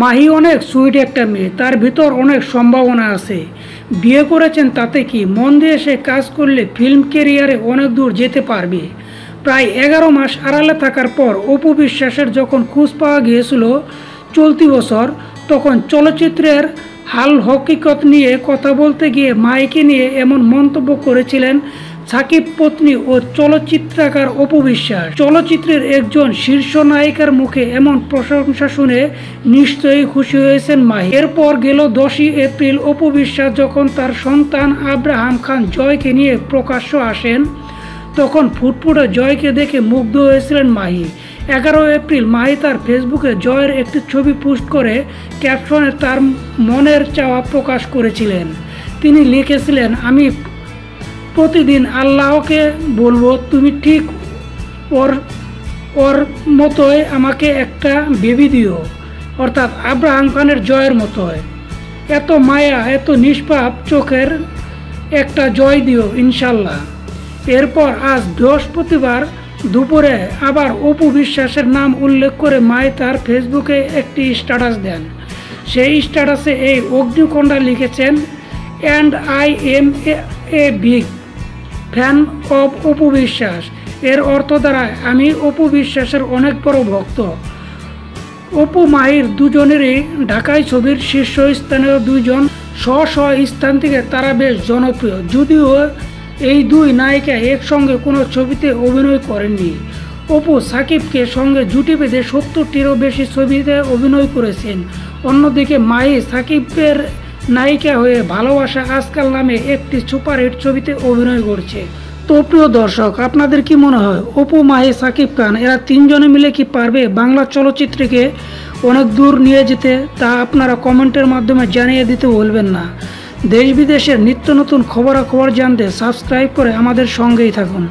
মাহি অনেক সুইট একটা মেয়ে, তার ভিতর অনেক সম্ভাবনা আছে। বিয়ে করেছেন তাতে কি? মন দিয়ে সে কাজ করলে ফিল্ম কেরিয়ারে অনেক দূর যেতে পারবে। প্রায় এগারো মাস আড়ালে থাকার পর অপু বিশ্বাসের যখন খোঁজ পাওয়া গিয়েছিল চলতি বছর, তখন চলচ্চিত্রের হাল হকিকত নিয়ে কথা বলতে গিয়ে মাইকে নিয়ে এমন মন্তব্য করেছিলেন সাকিব পত্নী ও চলচ্চিত্রাকার অপু বিশ্বাস। চলচ্চিত্রের একজন শীর্ষ নায়িকার মুখে এমন প্রশংসা শুনে নিশ্চয়ই খুশি হয়েছেন মাহি। এরপর গেল দশই এপ্রিল, অপু বিশ্বাস যখন তার সন্তান আব্রাহাম খান জয়কে নিয়ে প্রকাশ্য আসেন, তখন ফুটফুটে জয়কে দেখে মুগ্ধ হয়েছিলেন মাহি। এগারো এপ্রিল মাহি তার ফেসবুকে জয়ের একটি ছবি পোস্ট করে ক্যাপশনে তার মনের চাওয়া প্রকাশ করেছিলেন। তিনি লিখেছিলেন, আমি প্রতিদিন আল্লাহকে বলব, তুমি ঠিক ওর ওর মতোই আমাকে একটা বেবি দিও। অর্থাৎ আব্রাহাম খানের জয়ের মতোই। এত মায়া, এত নিষ্পাপ চোখের একটা জয় দিও ইনশাল্লাহ এরপর আজ বৃহস্পতিবার দুপুরে আবার অপু বিশ্বাসের নাম উল্লেখ করে মাই তার ফেসবুকে একটি স্ট্যাটাস দেন। সেই স্ট্যাটাসে এই অগ্নিকণ্ডা লিখেছেন, and I am a big fan of Apu Biswas এর অর্থ দ্বারা আমি অপু বিশ্বাসের অনেক বড় ভক্ত। অপু মাহির দুজনেরই ঢাকাই ছবির শীর্ষস্থানীয় দুইজন স্ব স্ব স্থান থেকে তারা বেশ জনপ্রিয়। যদিও এই দুই নায়িকা একসঙ্গে কোনো ছবিতে অভিনয় করেননি। অপু সাকিবকে সঙ্গে জুটি বেঁধে সত্তরটিরও বেশি ছবিতে অভিনয় করেছেন। অন্যদিকে মাহি সাকিবের নায়িকা হয়ে ভালোবাসা আজকাল নামে একটি সুপারহিট ছবিতে অভিনয় করছে। তো প্রিয় দর্শক, আপনাদের কি মনে হয়, অপু মাহি সাকিব খান, এরা তিনজনে মিলে কি পারবে বাংলা চলচ্চিত্রকে অনেক দূর নিয়ে যেতে? তা আপনারা কমেন্টের মাধ্যমে জানিয়ে দিতে বলবেন না। দেশ বিদেশের নিত্য নতুন খবরাখবর জানতে সাবস্ক্রাইব করে আমাদের সঙ্গেই থাকুন।